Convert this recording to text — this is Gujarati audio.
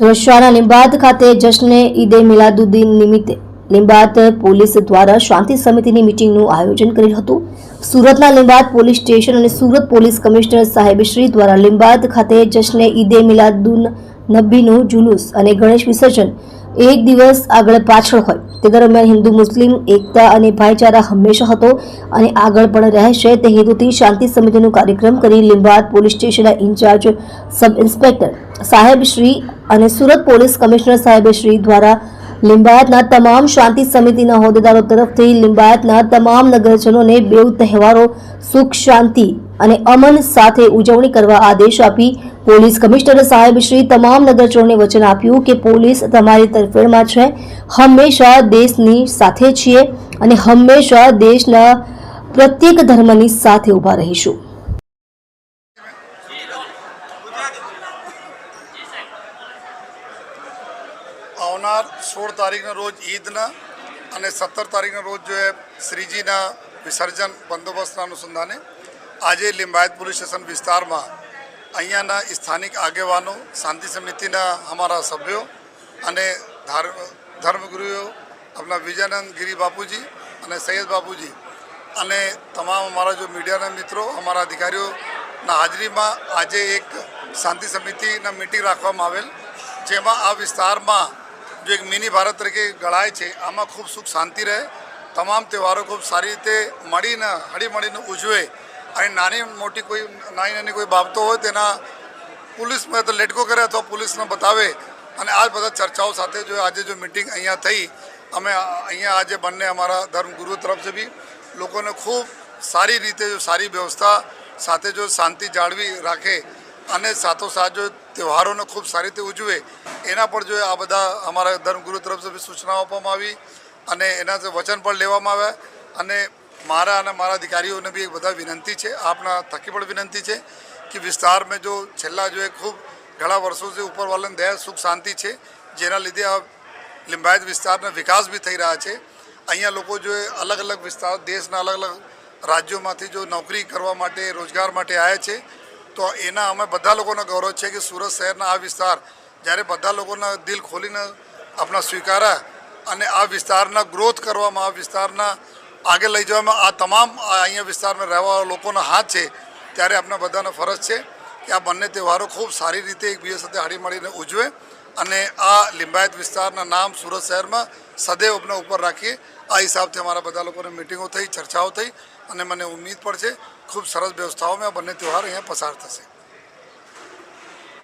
સુરક્ષાના લીંબાદ ખાતે જશ્ને ઈદે મિલાદુદ્દીન નિમિત્તે લીંબાદ પોલીસ દ્વારા શાંતિ સમિતિની મિટિંગનું આયોજન કરેલ હતું. સુરતના લીંબાદ પોલીસ સ્ટેશન અને સુરત પોલીસ કમિશનર સાહેબ શ્રી દ્વારા લીંબાદ ખાતે જશ્ને ઈદે મિલાદુન નબીનું જુલુસ અને ગણેશ વિસર્જન એક દિવસ આગળ પાછળ હોય. તે દરમિયાન હિન્દુ, મુસ્લિમ, એકતા અને ભાઈચારા હંમેશા હતો અને આગળ પણ રહેશે. તે હેતુથી શાંતિ સમિતિનું કાર્યક્રમ કરી લીંબાદ પોલીસ સ્ટેશનના ઇન્ચાર્જ સબ ઇન્સ્પેક્ટર સાહેબ શ્રી અને સુરત પોલીસ કમિશનર સાહેબ શ્રી દ્વારા લીંબાયતના તમામ શાંતિ સમિતિના હોદ્દેદારો તરફથી લીંબાયતના તમામ નગરજનોને બેઉ તહેવારો, સુખ, શાંતિ અને અમન સાથે ઉજવણી કરવા આદેશ આપી પોલીસ કમિશનર સાહેબ શ્રી તમામ નગરજનોને વચન આપ્યું કે પોલીસ તમારી તરફેણમાં છે. હંમેશા દેશની સાથે છીએ અને હંમેશા દેશના પ્રત્યેક ધર્મની સાથે ઊભા રહીશું. આવનાર સોળ તારીખના રોજ ઈદના અને સત્તર તારીખના રોજ જો શ્રીજીના વિસર્જન બંદોબસ્તના અનુસંધાને આજે લિંબાયત પોલીસ સ્ટેશન વિસ્તારમાં અહીંયાના સ્થાનિક આગેવાનો, શાંતિ સમિતિના અમારા સભ્યો અને ધાર્મ ધર્મગુરુઓ, આપણા વિજયાનંદ ગિરી બાપુજી અને સૈયદ બાપુજી અને તમામ અમારા જો મીડિયાના મિત્રો, અમારા અધિકારીઓના હાજરીમાં આજે એક શાંતિ સમિતિના મિટિંગ રાખવામાં આવેલ, જેમાં આ વિસ્તારમાં જો એક મિની ભારત તરીકે ગળાય છે, આમાં ખૂબ સુખ શાંતિ રહે, તમામ તહેવારો ખૂબ સારી રીતે મળીને, હળીમળીને ઉજવે અને નાની મોટી કોઈ નાની નાની કોઈ બાબતો હોય તેના પોલીસમાં તો લેટકો કરે અથવા પોલીસને બતાવે. અને આ બધા ચર્ચાઓ સાથે જો આજે જો મિટિંગ અહીંયા થઈ, અમે અહીંયા આજે બંને અમારા ધર્મગુરુ તરફથી બી, લોકોને ખૂબ સારી રીતે જો સારી વ્યવસ્થા સાથે જો શાંતિ જાળવી રાખે અને સાથોસાથ જો તહેવારોને ખૂબ સારી રીતે ઉજવે, એના પર જો આ બધા અમારા ધર્મગુરુ તરફથી સૂચનાઓ આપવામાં આવી અને એના વચન પણ લેવામાં આવ્યા. અને મારા અને મારા અધિકારીઓને બી બધા વિનંતી છે, આપના થકી પણ વિનંતી છે કે વિસ્તારમાં જો છેલ્લા જો એ ખૂબ ઘણા વર્ષોથી ઉપરવાળાની દયા, સુખ, શાંતિ છે, જેના લીધે આ લિંબાયત વિસ્તારનો વિકાસ બી થઈ રહ્યા છે. અહીંયા લોકો જો અલગ અલગ વિસ્તાર, દેશના અલગ અલગ રાજ્યોમાંથી જો નોકરી કરવા માટે, રોજગાર માટે આવ્યા છે, તો એના અમે બધા લોકોનો ગૌરવ છે કે સુરત શહેરના આ વિસ્તાર જ્યારે બધા લોકોના દિલ ખોલીને આપણા સ્વીકાર્યા અને આ વિસ્તારના ગ્રોથ કરવામાં, આ વિસ્તારના આગળ લઈ જવામાં આ તમામ અહીંયા વિસ્તારમાં રહેવા લોકોનો હાથ છે, ત્યારે આપણા બધાનો ફરજ છે કે આ બંને તહેવારો ખૂબ સારી રીતે એકબીજા સાથે હળીમળીને ઉજવે અને આ લિંબાયત વિસ્તારના નામ સુરત શહેરમાં સદૈવ આપણે ઉપર રાખીએ. આ હિસાબથી અમારા બધા લોકોને મિટિંગો થઈ, ચર્ચાઓ થઈ અને મને ઉમ્મીદ પણ છે ખૂબ સરસ વ્યવસ્થાઓમાં બંને તહેવાર અહીંયા પસાર થશે.